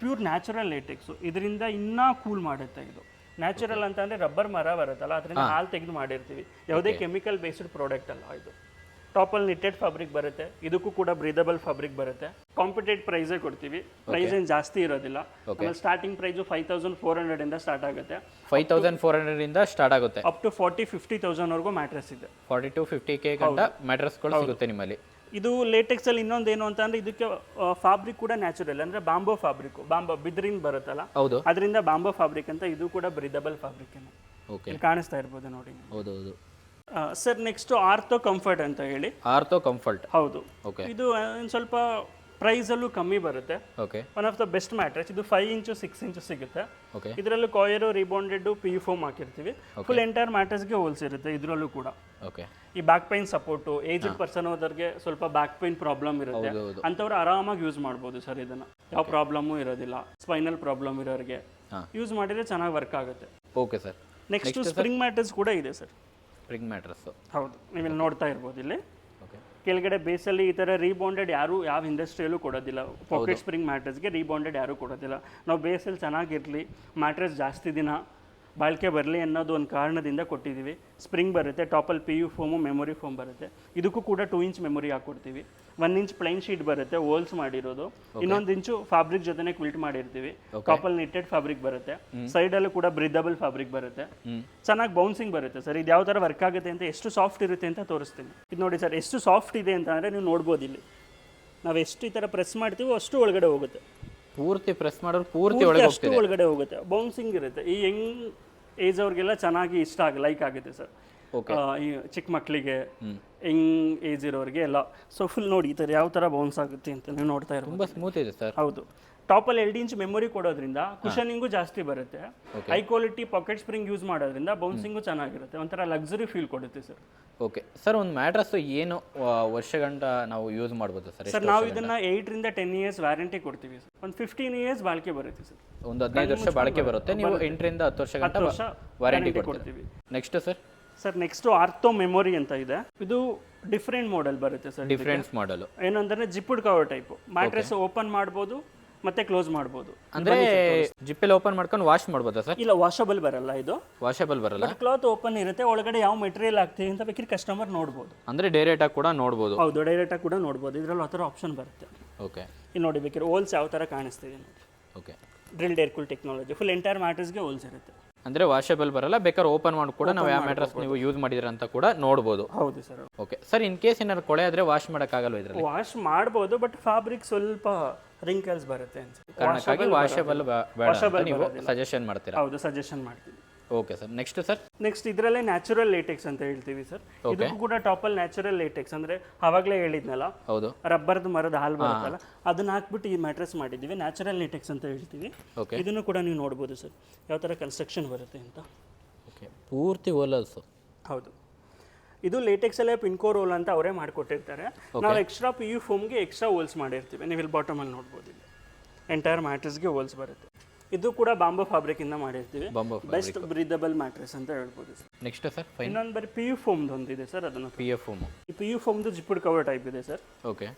ಪ್ಯೂರ್ ನ್ಯಾಚುರಲ್ ಲೇಟೆಕ್ಸ್ ಇದರಿಂದ ಇನ್ನೂ ಕೂಲ್ ಮಾಡುತ್ತೆ ಇದು. ನ್ಯಾಚುರಲ್ ಅಂತ ಅಂದ್ರೆ ರಬ್ಬರ್ ಮರ ಬರುತ್ತಲ್ಲ ಅದರಿಂದ ಹಾಲು ತೆಗೆದು ಮಾಡಿರ್ತೀವಿ. ಯಾವುದೇ ಕೆಮಿಕಲ್ ಬೇಸ್ಡ್ ಪ್ರಾಡಕ್ಟ್ ಅಲ್ಲ ಇದು. ಟಾಪಲ್ಲಿ ನಿಟ್ಟೆಡ್ ಫ್ಯಾಬ್ರಿಕ್ ಬರುತ್ತೆ. ಇದಕ್ಕೂ ಕೂಡ ಬ್ರೀದಬಲ್ ಫ್ಯಾಬ್ರಿಕ್ ಬರುತ್ತೆ. ಕಾಂಪಿಟೇಟ್ ಪ್ರೈಸೇ ಕೊಡ್ತೀವಿ. ಪ್ರೈಸ್ ಏನು ಜಾಸ್ತಿ ಇರೋದಿಲ್ಲ. Starting price five thousand four hundred ಇಂದ ಸ್ಟಾರ್ಟ್ ಆಗುತ್ತೆ. ಫೈವ್ ತೌಸಂಡ್ ಫೋರ್ ಹಂಡ್ರೆಡ್ ಇಂದ ಸ್ಟಾರ್ಟ್ ಆಗುತ್ತೆ. Up to forty fifty thousand ವರೆಗೂ ಮ್ಯಾಟ್ರೆಸ್ ಇದೆ. ಫಾರ್ಟಿ ಟು ಫಿಫ್ಟಿ ಕೆ ಗಂಟ ಮ್ಯಾಟ್ರೆಸ್ಗಳು ಸಿಗುತ್ತೆ ನಿಮ್ಮಲ್ಲಿ. ಇದು ಲೇಟೆಕ್ಸ್ ಅಲ್ಲಿ ಇನ್ನೊಂದು ಏನು ಅಂತ ಅಂದ್ರೆ ಇದಕ್ಕೆ ಫ್ಯಾಬ್ರಿಕ್ ಕೂಡ ನ್ಯಾಚುರಲ್ ಅಂದ್ರೆ ಬಾಂಬೋ ಫ್ಯಾಬ್ರಿಕ್ ಬಾಂಬೋ ಬಿದ್ರಿಂದ ಬರುತ್ತಲ್ಲ? ಹೌದು. ಅದರಿಂದ ಬಾಂಬೋ ಫ್ಯಾಬ್ರಿಕ್ ಅಂತ ಇದು ಕೂಡ ಬ್ರಿದಬಲ್ ಫ್ಯಾಬ್ರಿಕ್ ಕಾಣಿಸ್ತಾ ಇರ್ಬೋದು ನೋಡಿ. ಹೌದು ಹೌದು. ಸರ್ ನೆಕ್ಸ್ಟ್ ಆರ್ಥೋ ಕಂಫರ್ಟ್ ಅಂತ ಹೇಳಿ. ಆರ್ಥೋ ಕಂಫರ್ಟ್ ಹೌದು. ಓಕೆ ಇದು ಒಂದು ಸ್ವಲ್ಪ ಪ್ರೈಸಲ್ಲೂ ಕಮ್ಮಿ ಬರುತ್ತೆ. Okay one of the best mattress ಇದು ಫೈವ್ ಇಂಚು ಸಿಕ್ಸ್ ಇಂಚು ಸಿಗುತ್ತೆ. ಓಕೆ ಇದರಲ್ಲೂ ಕಾಯರು ರಿಬೌಂಡೆಡ್ ಪಿ ಫೋಮ್ ಹಾಕಿರ್ತೀವಿ. ಫುಲ್ ಎಂಟೈರ್ ಮ್ಯಾಟ್ರೆಸ್ಗೆ ಹೋಲ್ಸಿರುತ್ತೆ ಇದರಲ್ಲೂ ಕೂಡ. ಓಕೆ ಈ back pain support aged person ಹೋದವ್ರಿಗೆ ಸ್ವಲ್ಪ ಬ್ಯಾಕ್ ಪೈನ್ ಪ್ರಾಬ್ಲಮ್ ಇರುತ್ತೆ. ಅಂತವ್ರು. ಅಂಥವ್ರು ಆರಾಮಾಗಿ ಯೂಸ್ ಮಾಡ್ಬೋದು ಸರ್ ಇದನ್ನ. ಯಾವ ಪ್ರಾಬ್ಲಮ್ಮು ಇರೋದಿಲ್ಲ. ಸ್ಪೈನಲ್ ಪ್ರಾಬ್ಲಮ್ ಇರೋರಿಗೆ. ಹಾ. ಯೂಸ್ ಮಾಡಿದ್ರೆ ಚೆನ್ನಾಗಿ ವರ್ಕ್ ಆಗುತ್ತೆ. Okay sir next spring mattress ಕೂಡ ಇದೆ ಸರ್ ಸ್ಪ್ರಿಂಗ್ ಮ್ಯಾಟ್ರಸ್ಸು ಹೌದು ನೀವಿಲ್ಲಿ ನೋಡ್ತಾ ಇರ್ಬೋದು ಇಲ್ಲಿ. ಓಕೆ ಕೆಳಗಡೆ ಬೇಸಲ್ಲಿ ಈ ಥರ ರೀಬೌಂಡೆಡ್ ಯಾರು ಯಾವ ಇಂಡಸ್ಟ್ರಿಯಲ್ಲೂ ಕೊಡೋದಿಲ್ಲ. ಪಾಕೆಟ್ ಸ್ಪ್ರಿಂಗ್ ಮ್ಯಾಟ್ರಸ್ಗೆ ರೀಬೌಂಡೆಡ್ ಯಾರೂ ಕೊಡೋದಿಲ್ಲ. ನಾವು ಬೇಸಲ್ಲಿ ಚೆನ್ನಾಗಿರಲಿ ಮ್ಯಾಟ್ರಸ್ ಜಾಸ್ತಿ ದಿನ ಬಾಳಿಕೆ ಬರಲಿ ಅನ್ನೋದು ಒಂದು ಕಾರಣದಿಂದ ಕೊಟ್ಟಿದ್ದೀವಿ ಸ್ಪ್ರಿಂಗ್ ಬರುತ್ತೆ ಟಾಪಲ್ಲಿ P U foam memory foam ಬರುತ್ತೆ. ಇದಕ್ಕೂ ಕೂಡ ಟೂ ಇಂಚ್ ಮೆಮೊರಿ ಹಾಕ್ಕೊಡ್ತೀವಿ. ಒನ್ ಇಂಚ್ ಪ್ಲೈನ್ ಶೀಟ್ ಬರುತ್ತೆ ಹೋಲ್ಸ್ ಮಾಡಿರೋದು. ಇನ್ನೊಂದು ಇಂಚು ಫ್ಯಾಬ್ರಿಕ್ ಜೊತೆನೆ ಕ್ವಿಲ್ಟ್ ಮಾಡಿರ್ತೀವಿ. ಕಾಪಲ್ ನಿಟ್ಟೆಡ್ ಫ್ಯಾಬ್ರಿಕ್ ಬರುತ್ತೆ. ಸೈಡ್ ಅಲ್ಲೂ ಕೂಡ ಬ್ರಿದಬಲ್ ಫ್ಯಾಬ್ರಿಕ್ ಬರುತ್ತೆ. ಚೆನ್ನಾಗಿ ಬೌನ್ಸಿಂಗ್ ಬರುತ್ತೆ ಸರ್. ಇದು ಯಾವ ತರ ವರ್ಕ್ ಆಗುತ್ತೆ ಅಂತ ಎಷ್ಟು ಸಾಫ್ಟ್ ಇರುತ್ತೆ ಅಂತ ತೋರಿಸ್ತೀನಿ. ಇದು ನೋಡಿ ಸರ್ ಎಷ್ಟು ಸಾಫ್ಟ್ ಇದೆ ಅಂತ ಅಂದ್ರೆ ನೀವು ನೋಡ್ಬೋದು ಇಲ್ಲಿ. ನಾವು ಎಷ್ಟು ಈ ಥರ ಪ್ರೆಸ್ ಮಾಡ್ತೀವೋ ಅಷ್ಟು ಒಳಗಡೆ ಹೋಗುತ್ತೆ. ಪೂರ್ತಿ ಪ್ರೆಸ್ ಮಾಡೋರು ಪೂರ್ತಿ ಪೂರ್ತಿ ಒಳಗೆ ಅಷ್ಟು ಒಳಗಡೆ ಹೋಗುತ್ತೆ. ಬೌನ್ಸಿಂಗ್ ಇರುತ್ತೆ. ಈ ಯಂಗ್ ಏಜ್ ಅವ್ರಿಗೆಲ್ಲ ಚೆನ್ನಾಗಿ ಇಷ್ಟ ಆಗ ಲೈಕ್ ಆಗುತ್ತೆ ಸರ್. ಈ ಚಿಕ್ಕ ಮಕ್ಕಳಿಗೆ ಯಂಗ್ ಏಜ್ ಇರೋರಿಗೆ ಎಲ್ಲ. ಸೊ ಫುಲ್ ನೋಡಿ ಈ ಥರ ಯಾವ ಥರ ಬೌನ್ಸ್ ಆಗುತ್ತೆ ಅಂತ ನೀವು ನೋಡ್ತಾ ಇರೋ ತುಂಬ ಸ್ಮೂತ್ ಇದೆ ಸರ್ ಹೌದು. ಟಾಪಲ್ಲಿ ಎರಡು ಇಂಚ್ ಮೆಮೊರಿ ಕೊಡೋದ್ರಿಂದ ಕುಷನಿಂಗು ಜಾಸ್ತಿ ಬರುತ್ತೆ. High quality pocket spring use ಮಾಡೋದ್ರಿಂದ ಬೌನ್ಸಿಂಗು ಚೆನ್ನಾಗಿರುತ್ತೆ. ಒಂಥರ ಲಕ್ಸುರಿ ಫೀಲ್ ಕೊಡುತ್ತೆ ಸರ್ ಓಕೆ ಸರ್ ಒಂದು ಮ್ಯಾಟ್ರಸ್ ಏನು ವರ್ಷಗಂಟ ನಾವು ಯೂಸ್ ಮಾಡ್ಬೋದು ಸರ್ ಸರ್ ನಾವು ಇದನ್ನ ಏಯ್ಟ್ರಿಂದ ಟೆನ್ ಇಯರ್ಸ್ ವ್ಯಾರಂಟಿ ಕೊಡ್ತೀವಿ ಸರ್ ಒಂದು ಫಿಫ್ಟೀನ್ ಇಯರ್ಸ್ ಬಾಳಿಕೆ ಬರುತ್ತೆ ಸರ್ ಒಂದು ಹದಿನೈದು ವರ್ಷ ಬಾಳಿಕೆ ಬರುತ್ತೆ. ನೀವು ಎಂಟರಿಂದ ಹತ್ತು ವರ್ಷ ಗಂಟ ವಾರಂಟಿ ಕೊಡ್ತೀವಿ. Next sir sir next ortho memory ಅಂತ ಇದೆ. ಇದು ಡಿಫ್ರೆಂಟ್ ಮಾಡೆಲ್ ಬರುತ್ತೆ ಸರ್ ಡಿಫ್ರೆಂಟ್ ಮಾಡಲು ಏನಂದ್ರೆ zipped cover type mattress open ಮಾಡ್ಬೋದು ಮತ್ತೆ ಕ್ಲೋಸ್ ಮಾಡ್ಬೋದು. ಅಂದ್ರೆ ಜಿಪ್ಪಲ್ಲಿ ಓಪನ್ ಮಾಡ್ಕೊಂಡು ವಾಶ್ ಮಾಡ್ಬೋದಾ ಸರ್? ಇಲ್ಲ ವಾಷಬಲ್ ಬರಲ್ಲ ಇದು. ವಾಷಬಲ್ ಬರಲ್ಲ? ಕ್ಲಾತ್ ಓಪನ್ ಇರುತ್ತೆ ಒಳಗಡೆ ಯಾವ ಮೆಟೀರಿಯಲ್ ಆಗ್ತಿದೆ ಅಂತ ಬೇಕಿದ್ರೆ ಕಸ್ಟಮರ್ ನೋಡ್ಬೋದು. ಡೈರೆಕ್ಟ್ ಆಗಿ ಕೂಡ ನೋಡ್ಬೋದು. ಹೌದು ಡೈರೆಕ್ಟಾಗಿ ಕೂಡ ನೋಡ್ಬೋದು. ಇದರಲ್ಲಿ ಆತರ ಥರ ಆಪ್ಷನ್ ಬರುತ್ತೆ. ಓಕೆ ಇಲ್ಲಿ ನೋಡಿ ಬೇಕಿದ್ರೆ ಹೋಲ್ಸ್ ಯಾವ ತರ ಕಾಣಿಸ್ತಿದೆ ನೋಡಿ. Okay drill air cool technology full entire ಮ್ಯಾಟ್ರಸ್ಗೆ holes ಇರುತ್ತೆ. ಅಂದರೆ ವಾಷೇಬಲ್ ಬರಲ್ಲ ಬೇಕಾದ್ರೆ ಓಪನ್ ಮಾಡಿ ಕೂಡ ನಾವು ಯಾವ ಮ್ಯಾಟ್ರಸ್ ನೀವು ಯೂಸ್ ಮಾಡಿದ್ರ ಅಂತ ಕೂಡ ನೋಡಬಹುದು ಹೌದು sir. Okay sir in case ಏನಾದ್ರು ಕೊಳೆ ಆದ್ರೆ ವಾಶ್ ಮಾಡೋಕ್ಕಾಗಲ್ವ ಇದರಲ್ಲಿ? ವಾಶ್ ಮಾಡಬಹುದು ಬಟ್ ಫ್ಯಾಬ್ರಿಕ್ ಸ್ವಲ್ಪ ರಿಂಕಲ್ಸ್ ಬರುತ್ತೆ ಅನ್ಸುತ್ತೆ ಕಾರಣಕ್ಕಾಗಿ ವಾಷಬಲ್ ಬೇಡ ಅಂತ ನೀವು ಸಜೆಷನ್ ಮಾಡ್ತೀರಾ? ಹೌದು ಸಜೆಷನ್ ಮಾಡ್ತೀವಿ okay sir next sir next ಇದರಲ್ಲೇ ನ್ಯಾಚುರಲ್ ಲೇಟೆಕ್ಸ್ ಅಂತ ಹೇಳ್ತೀವಿ ಸರ್ ಇದಕ್ಕೂ ಕೂಡ ಟಾಪಲ್ಲಿ ನ್ಯಾಚುರಲ್ ಲೇಟೆಕ್ಸ್ ಅಂದ್ರೆ ಆವಾಗಲೇ ಹೇಳಿದ್ನಲ್ಲ? ಹೌದು. ರಬ್ಬರ್ದು ಮರದ ಹಾಲು ಬರುತ್ತಲ್ಲ ಅದನ್ನ ಹಾಕ್ಬಿಟ್ಟು ಈ ಮ್ಯಾಟ್ರೆಸ್ ಮಾಡಿದ್ದೀವಿ. ನ್ಯಾಚುರಲ್ ಲೇಟೆಕ್ಸ್ ಅಂತ ಹೇಳ್ತೀವಿ. ಇದನ್ನು ಕೂಡ ನೀವು ನೋಡ್ಬೋದು ಸರ್ ಯಾವ ಥರ ಕನ್ಸ್ಟ್ರಕ್ಷನ್ ಬರುತ್ತೆ ಅಂತ. ಓಕೆ ಪೂರ್ತಿ ಓಲಲ್ಸು ಹೌದು. ಇದು ಲೇಟೆಕ್ಸ್ ಅಲ್ಲೇ ಪಿನ್ಕೋ ರೋಲ್ ಅಂತ ಅವರೇ ಮಾಡಿಕೊಟ್ಟಿರ್ತಾರೆ. ನಾವು ಎಕ್ಸ್ಟ್ರಾ ಪಿ ಯು ಫೋಮ್ಗೆ ಎಕ್ಸ್ಟ್ರಾ ಹೋಲ್ಸ್ ಮಾಡಿರ್ತೀವಿ. ನೀವು ಇಲ್ಲಿ ಬಾಟಮಲ್ಲಿ ನೋಡ್ಬೋದು ಇಲ್ಲಿ. ಎಂಟೈರ್ ಮ್ಯಾಟ್ರೆಸ್ಗೆ ಹೋಲ್ಸ್ ಬರುತ್ತೆ. ಇದು ಕೂಡ ಬಾಂಬೋ ಫ್ಯಾಬ್ರಿಕಿಂದ ಮಾಡಿರ್ತೀವಿ. ಬಾಂಬೋ ಬೆಸ್ಟ್ ಬ್ರೀದಬಲ್ ಮ್ಯಾಟ್ರೆಸ್ ಅಂತ ಹೇಳ್ಬೋದು ಸರ್. ನೆಕ್ಸ್ಟ್ ಸರ್ ಇನ್ನೊಂದು ಬರೀ ಪಿ ಯು ಫೋಮ್ದು ಒಂದಿದೆ ಸರ್ ಅದನ್ನು ಪಿ ಎಫ್ ಫೋಮ್ ಈ ಪಿ ಯು ಫೋಮ್ದು ಜಿಪ್ಪುಡ್ ಕವರ್ ಟೈಪ್ ಇದೆ ಸರ್. ಓಕೆ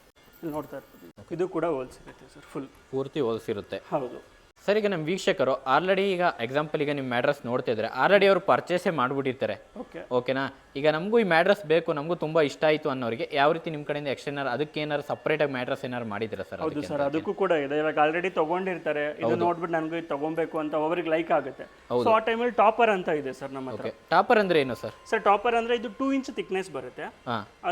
ನೋಡ್ತಾ ಇರ್ಬೋದು ಇದು ಕೂಡ ಹೋಲ್ಸ್ ಇರುತ್ತೆ ಸರ್ ಫುಲ್ ಪೂರ್ತಿ ಹೋಲ್ಸ್ ಇರುತ್ತೆ ಹೌದು. ಸರ್ ಈಗ ನಮ್ಮ ವೀಕ್ಷಕರು ಆಲ್ರೆಡಿ ಈಗ ಎಕ್ಸಾಂಪಲ್ ಈಗ ನಿಮ್ಮ ಮ್ಯಾಡ್ರೆಸ್ ನೋಡ್ತಾ ಇದ್ದಾರೆ ಆಲ್ರೆಡಿ ಅವರು ಪರ್ಚೇಸೇ ಮಾಡಿಬಿಟ್ಟಿರ್ತಾರೆ. ಓಕೆ ಓಕೆನಾ ಈಗ ನಮಗೂ ಈ ಮ್ಯಾಡ್ರೆಸ್ ಬೇಕು ನಮಗೂ ತುಂಬ ಇಷ್ಟ ಆಯಿತು ಅನ್ನೋರಿಗೆ ಯಾವ ರೀತಿ ನಿಮ್ಮ ಕಡೆಯಿಂದ ಎಕ್ಸ್ಟ್ರಾ ಅದಕ್ಕೆ ಏನಾದ್ರು ಸಪ್ರೇಟ್ ಆಗಿ ಮ್ಯಾಡ್ರೆಸ್ ಏನಾರು ಮಾಡಿದ್ದೀರಾ ಸರ್ ಹೌದು ಸರ್ ಅದಕ್ಕೂ ಕೂಡ ಇದೆ. ಇವಾಗ ಆಲ್ರೆಡಿ ತಗೊಂಡಿರ್ತಾರೆ. ಇದು ನೋಡ್ಬಿಟ್ಟು ನನಗೂ ಇದು ತಗೊಬೇಕು ಅಂತ ಒಬ್ಬರಿಗೆ ಲೈಕ್ ಆಗುತ್ತೆ. ಸೊ ಆ ಟೈಮಲ್ಲಿ ಟಾಪರ್ ಅಂತ ಇದೆ ಸರ್ ನಮ್ಮ ಹತ್ರ. ಟಾಪರ್ ಅಂದ್ರೆ ಏನು ಸರ್? ಸರ್ ಟಾಪರ್ ಅಂದ್ರೆ ಇದು ಟೂ ಇಂಚ್ ಥಿಕ್ನೆಸ್ ಬರುತ್ತೆ.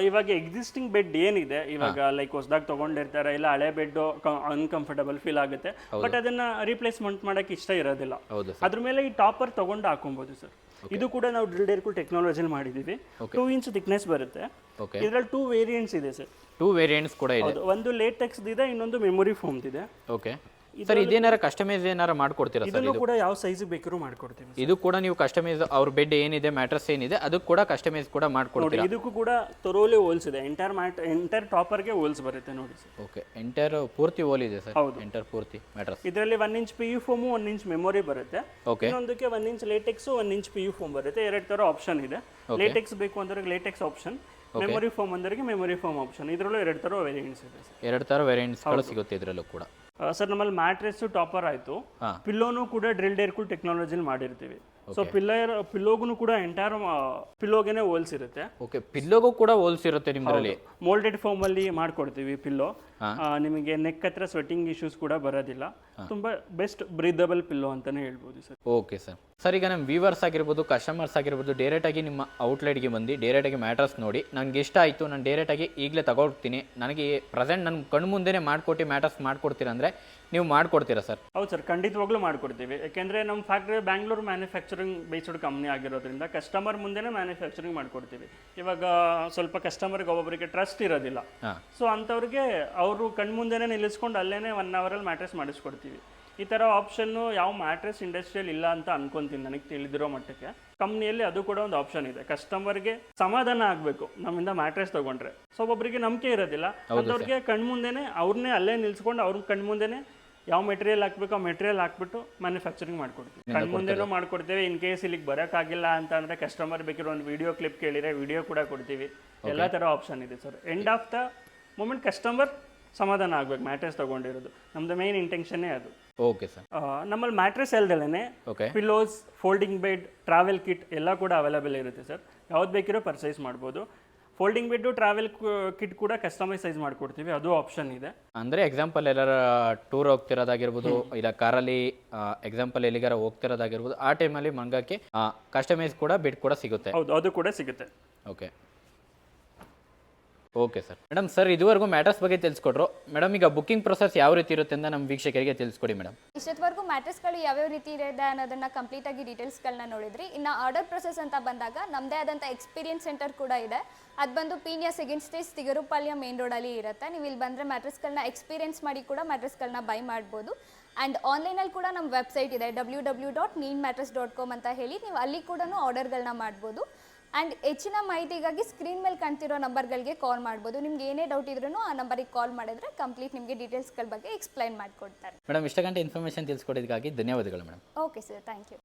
ಇವಾಗ ಎಕ್ಸಿಸ್ಟಿಂಗ್ ಬೆಡ್ ಏನಿದೆ ಇವಾಗ ಲೈಕ್ ಹೊಸದಾಗಿ ತಗೊಂಡಿರ್ತಾರೆ ಇಲ್ಲ ಹಳೆ ಬೆಡ್ ಅನ್ಕಂಫರ್ಟಬಲ್ ಫೀಲ್ ಆಗುತ್ತೆ. ಬಟ್ ಅದನ್ನ ರೀಪ್ಲೇಸ್ಮೆಂಟ್ ಮಾಡಕ್ಕೆ ಇಷ್ಟ ಇರೋದಿಲ್ಲ. ಅದ್ರ ಮೇಲೆ ಈ ಟಾಪರ್ ತಗೊಂಡು ಹಾಕೊಬಹುದು ಸರ್. ಇದು ಕೂಡ ನಾವು ಡ್ರಿಲ್ ಡೇರ್ಕುಲ್ ಟೆಕ್ನಾಲಜಿಲಿ ಮಾಡಿದೀವಿ. ಟೂ ಇಂಚ್ ಥಿಕ್ನೆಸ್ ಬರುತ್ತೆ. ಇದರಲ್ಲಿ ಟೂ ವೇರಿಯಂಟ್ಸ್ ಇದೆ ಸರ್ ಟೂ ವೇರಿಯಂಟ್ಸ್ ಕೂಡ ಇದೆ. ಒಂದು ಒಂದು ಲೇಟೆಕ್ಸ್ ಇದೆ ಇನ್ನೊಂದು ಮೆಮೊರಿ ಫೋಮ್ ಇದೆ. ಓಕೆ ಸರ್ ಇದೇನಾರ ಕಸ್ಟಮೈಸ್ ಏನಾರ ಮಾಡ್ಕೊಡ್ತೀರಾ ಸರ್ ಇದನ್ನು ಕೂಡ ಯಾವ ಸೈಜ್ ಬೇಕಿರೋ ಮಾಡ್ಕೊಡ್ತೀವಿ ಇದು ಕೂಡ ನೀವು ಕಸ್ಟಮೈಸ್ ಅವ್ರ ಬೆಡ್ ಏನಿದೆ ಮ್ಯಾಟ್ರಸ್ ಏನಿದೆ ಅದಕ್ಕೆ ಕೂಡ ಕಸ್ಟಮೈಸ್ ಕೂಡ ಮಾಡ್ಕೊಡ್ತೀರಾ? ನೋಡಿ ಇದಕ್ಕೂ ಕೂಡ ತರೋಲೆ ಹೋಲ್ಸ್ ಇದೆ. ಎಂಟೈರ್ ಮ್ಯಾಟ್ ಎಂಟೈರ್ ಟಾಪರ್ಗೆ ಹೋಲ್ಸ್ ಬರುತ್ತೆ ನೋಡಿ ಸರ್. ಓಕೆ ಎಂಟೈರ್ ಪೂರ್ತಿ ಹೋಲ್ ಇದೆ ಸರ್? ಹೌದು. ಎಂಟರ್ ಪೂರ್ತಿ ಮ್ಯಾಟ್ರಸ್ ಇದರಲ್ಲಿ one inch P U foam one inch memory ಬರುತ್ತೆ. ಓಕೆ ಇನ್ನೊಂದಕ್ಕೆ one inch latex one inch P U foam ಬರುತ್ತೆ. ಎರಡು ತರ ಆಪ್ಷನ್ ಇದೆ. ಲೇಟೆಕ್ಸ್ ಬೇಕು ಅಂದ್ರೆ ಲೇಟೆಕ್ಸ್ ಆಪ್ಷನ್ ಮೆಮೊರಿ ಫೋಮ್ ಅಂದ್ರೆ ಮೆಮೊರಿ ಫೋಮ್ ಆಪ್ಷನ್ ಇದರಲ್ಲೂ ಎರಡು ಥರ ವೇರಿಯಂಟ್ಸ್ ಇದೆ ಎರಡು ಥರ ವೇರಿಯಂಟ್ಸ್ಗಳು ಸಿಗುತ್ತೆ ಇದರಲ್ಲೂ ಕೂಡ. ಸರ್ ನಮ್ಮಲ್ಲಿ ಮ್ಯಾಟ್ರೆಸ್ ಟಾಪರ್ ಆಯಿತು. ಪಿಲ್ಲೋನು ಕೂಡ ಡ್ರಿಲ್ ಡೇರ್ಕುಲ್ ಟೆಕ್ನಾಲಜಿಲಿ ಮಾಡಿರ್ತೀವಿ. ಸೊ ಪಿಲ್ಲರ್ ಪಿಲ್ಲೋಗೂ ಕೂಡ ಎಂಟೈರ್ ಪಿಲ್ಲೋಗೆನೆ ಹೋಲ್ಸಿರುತ್ತೆ ಓಕೆ ಪಿಲ್ಲೋಗೂ ಕೂಡ ಹೋಲ್ಸಿರುತ್ತೆ ನಿಮ್ಮಲ್ಲಿ ಮೋಲ್ಡೆಡ್ ಫಾರ್ಮ್ ಅಲ್ಲಿ ಮಾಡ್ಕೊಡ್ತೀವಿ ಪಿಲ್ಲೋ. ನಿಮಗೆ ನೆಕ್ ಹತ್ರ ಸ್ವೆಟಿಂಗ್ ಇಶ್ಯೂಸ್ ಕೂಡ ಬರೋದಿಲ್ಲ. ತುಂಬಾ ಬೆಸ್ಟ್ ಬ್ರೀದಬಲ್ ಪಿಲ್ಲೋ ಅಂತಾನೆ ಹೇಳ್ಬೋದು ಸರ್. ಓಕೆ ಸರ್ ಸರ್ ಈಗ ನಮ್ಮ ವ್ಯೂವರ್ಸ್ ಆಗಿರ್ಬೋದು ಕಸ್ಟಮರ್ಸ್ ಆಗಿರ್ಬೋದು ಡೈರೆಕ್ಟಾಗಿ ನಿಮ್ಮ ಔಟ್ಲೆಟ್ಗೆ ಬಂದು ಡೈರೆಕ್ಟಾಗಿ ಮ್ಯಾಟ್ರಸ್ ನೋಡಿ. ನನಗೆ ಇಷ್ಟ ಆಯಿತು ನಾನು ಡೈರೆಕ್ಟಾಗಿ ಈಗಲೇ ತಗೊಳ್ತೀನಿ. ನನಗೆ ಪ್ರೆಸೆಂಟ್ ನನ್ನ ಕಣ್ಣು ಮುಂದೆನೇ ಮಾಡಿಕೊಟ್ಟು ಮ್ಯಾಟ್ರಸ್ ಮಾಡ್ಕೊಡ್ತೀರಾ ಅಂದರೆ ನೀವು ಮಾಡ್ಕೊಡ್ತೀರಾ ಸರ್ ಹೌದು ಸರ್ ಖಂಡಿತವಾಗ್ಲೂ ಮಾಡ್ಕೊಡ್ತೀವಿ. ಯಾಕೆಂದರೆ ನಮ್ಮ factory Bangalore manufacturing based company ಆಗಿರೋದ್ರಿಂದ ಕಸ್ಟಮರ್ ಮುಂದೆನೇ ಮ್ಯಾನುಫ್ಯಾಕ್ಚರಿಂಗ್ ಮಾಡ್ಕೊಡ್ತೀವಿ. ಇವಾಗ ಸ್ವಲ್ಪ ಕಸ್ಟಮರ್ಗೆ ಒಬ್ಬೊಬ್ಬರಿಗೆ ಟ್ರಸ್ಟ್ ಇರೋದಿಲ್ಲ. ಸೊ ಅಂಥವ್ರಿಗೆ ಅವರು ಕಣ್ಮುಂದೆನೇ ನಿಲ್ಲಿಸ್ಕೊಂಡು ಅಲ್ಲೇ ಒನ್ ಅವರಲ್ಲಿ ಮ್ಯಾಟ್ರೆಸ್ ಮಾಡಿಸ್ಕೊಡ್ತೀವಿ. ಈ ಥರ ಆಪ್ಷನ್ನು ಯಾವ ಮ್ಯಾಟ್ರೆಸ್ ಇಂಡಸ್ಟ್ರಿಯಲ್ ಇಲ್ಲ ಅಂತ ಅನ್ಕೊಂತೀನಿ ನನಗೆ ತಿಳಿದಿರೋ ಮಟ್ಟಕ್ಕೆ. ಕಂಪ್ನಿಯಲ್ಲಿ ಅದು ಕೂಡ ಒಂದು ಆಪ್ಷನ್ ಇದೆ. ಕಸ್ಟಮರ್ಗೆ ಸಮಾಧಾನ ಆಗಬೇಕು ನಮ್ಮಿಂದ ಮ್ಯಾಟ್ರೆಸ್ ತಗೊಂಡ್ರೆ. ಸೊ ಒಬ್ಬೊಬ್ಬರಿಗೆ ನಂಬಿಕೆ ಇರೋದಿಲ್ಲ. ಅಂಥವ್ರಿಗೆ ಕಣ್ಮುಂದೆನೇ ಅವ್ರನ್ನೇ ಅಲ್ಲೇ ನಿಲ್ಸ್ಕೊಂಡು ಅವ್ರ ಕಣ್ಮುಂದೆನೇ ಯಾವ ಮೆಟೀರಿಯಲ್ ಹಾಕ್ಬೇಕು ಆ ಮೆಟೀರಿಯಲ್ ಹಾಕ್ಬಿಟ್ಟು ಮ್ಯಾನುಫ್ಯಾಕ್ಚರಿಂಗ್ ಮಾಡ್ಕೊಡ್ತೀವಿ. ಕಣ್ಮುಂದೆನೂ ಮಾಡ್ಕೊಡ್ತೇವೆ. ಇನ್ ಕೇಸ್ ಇಲ್ಲಿಗೆ ಬರೋಕ್ಕಾಗಿಲ್ಲ ಅಂತ ಅಂದರೆ ಕಸ್ಟಮರ್ ಬೇಕಿರೋ ಒಂದು ವಿಡಿಯೋ ಕ್ಲಿಪ್ ಕೇಳಿದರೆ ವಿಡಿಯೋ ಕೂಡ ಕೊಡ್ತೀವಿ. ಎಲ್ಲ ಥರ ಆಪ್ಷನ್ ಇದೆ sir. End of the moment customer ಸಮಾಧಾನ ಆಗ್ಬೇಕು ಮ್ಯಾಟ್ರೆಸ್ ತಗೊಂಡಿರೋದು. ನಮ್ದು ಮೇನ್ ಇಂಟೆನ್ಷನ್ನೇ ಅದು. ಓಕೆ ಸರ್ ನಮ್ಮಲ್ಲಿ mattress ಅಲ್ದಲೇ okay pillows folding bed travel kit ಎಲ್ಲ ಕೂಡ ಅವೈಲೇಬಲ್ ಇರುತ್ತೆ ಸರ್ ಯಾವ್ದು ಬೇಕಿರೋ ಪರ್ಚೇಸ್ ಮಾಡ್ಬೋದು. ಫೋಲ್ಡಿಂಗ್ ಬೆಡ್ ಟ್ರಾವೆಲ್ ಕಿಟ್ ಕೂಡ ಕಸ್ಟಮೈಸ್ ಸೈಜ್ ಮಾಡ್ಕೊಡ್ತೀವಿ. ಅದು ಆಪ್ಷನ್ ಇದೆ. ಅಂದ್ರೆ ಎಕ್ಸಾಂಪಲ್ ಎಲ್ಲಾರ ಟೂರ್ ಹೋಗ್ತಿರೋದಾಗಿರ್ಬೋದು ಇಲ್ಲ ಕಾರಲ್ಲಿ ಎಕ್ಸಾಂಪಲ್ ಎಲ್ಲಿಗಾರ ಹೋಗ್ತಿರೋದಾಗಿರ್ಬೋದು ಆ ಟೈಮಲ್ಲಿ ಮಂಗಕ್ಕೆ ಕಸ್ಟಮೈಸ್ ಕೂಡ ಬೆಡ್ ಕೂಡ ಸಿಗುತ್ತೆ. ಹೌದು ಅದು ಕೂಡ ಸಿಗುತ್ತೆ. Okay okay sir. Madam, sir, ಇದುವರೆಗೂ ಮ್ಯಾಟ್ರಸ್ ಬಗ್ಗೆ ತಿಳಿಸ್ಕೊಟ್ರು. ಮೇಡಮ್, ಈಗ ಬುಕ್ಕಿಂಗ್ ಪ್ರೊಸೆಸ್ ಯಾವ ರೀತಿ ಇರುತ್ತೆ ಅಂತ ನಮ್ಮ ವೀಕ್ಷಕರಿಗೆ ತಿಳಿಸ್ಕೊಡಿ ಮೇಡಮ್. ಇಷ್ಟೊತ್ತವರೆಗೂ ಮ್ಯಾಟ್ರಸ್ಗಳು ಯಾವ್ಯಾವ ರೀತಿ ಇದೆ ಅನ್ನೋದನ್ನ ಕಂಪ್ಲೀಟ್ ಆಗಿ ಡೀಟೇಲ್ಸ್ಗಳನ್ನ ನೋಡಿದ್ರಿ. ಇನ್ನು ಆರ್ಡರ್ ಪ್ರೊಸೆಸ್ ಅಂತ ಬಂದಾಗ ನಮ್ಮದೇ ಆದಂಥ ಎಕ್ಸ್ಪೀರಿಯನ್ಸ್ ಸೆಂಟರ್ ಕೂಡ ಇದೆ. ಅದು ಬಂದು Peenya second stage Thigalarapalya main ರೋಡಲ್ಲಿ ಇರುತ್ತೆ. ನೀವು ಇಲ್ಲಿ ಬಂದರೆ ಮ್ಯಾಟ್ರಸ್ಗಳನ್ನ ಎಕ್ಸ್ಪೀರಿಯನ್ಸ್ ಮಾಡಿ ಕೂಡ ಮ್ಯಾಟ್ರಸ್ಗಳನ್ನ ಬೈ ಮಾಡ್ಬೋದು. ಆ್ಯಂಡ್ ಆನ್ಲೈನಲ್ಲಿ ಕೂಡ ನಮ್ಮ ವೆಬ್ಸೈಟ್ ಇದೆ ಡಬ್ಲ್ಯೂ ಡಬ್ಲ್ಯೂ ಡಾಟ್ ನೀನ್ ಮ್ಯಾಟ್ರಸ್ ಡಾಟ್ ಕಾಮ್ ಅಂತ ಹೇಳಿ. ನೀವು ಅಲ್ಲಿ ಕೂಡ ಆರ್ಡರ್ಗಳನ್ನ ಮಾಡ್ಬೋದು. ಆ್ಯಂಡ್ ಹೆಚ್ಚಿನ ಮಾಹಿತಿಗಾಗಿ ಸ್ಕ್ರೀನ್ ಮೇಲೆ ಕಾಣ್ತಿರೋ ನಂಬರ್ಗಳಿಗೆ ಕಾಲ್ ಮಾಡ್ಬೋದು. ನಿಮ್ಗೆ ಏನೇ ಡೌಟ್ ಇದ್ರೂ ಆ ನಂಬರಿಗೆ ಕಾಲ್ ಮಾಡಿದ್ರೆ ಕಂಪ್ಲೀಟ್ ನಿಮಗೆ ಡೀಟೇಲ್ಸ್ಗಳ ಬಗ್ಗೆ ಎಕ್ಸ್ಪ್ಲೈನ್ ಮಾಡಿಕೊಡ್ತಾರೆ. ಮೇಡಮ್ ಇಷ್ಟ ಗಂಟೆ ಇನ್ಫಾರ್ಮೇಷನ್ ತಿಳಿಸ್ಕೊಡೋದಕ್ಕಾಗಿ ಧನ್ಯವಾದಗಳು madam okay sir thank you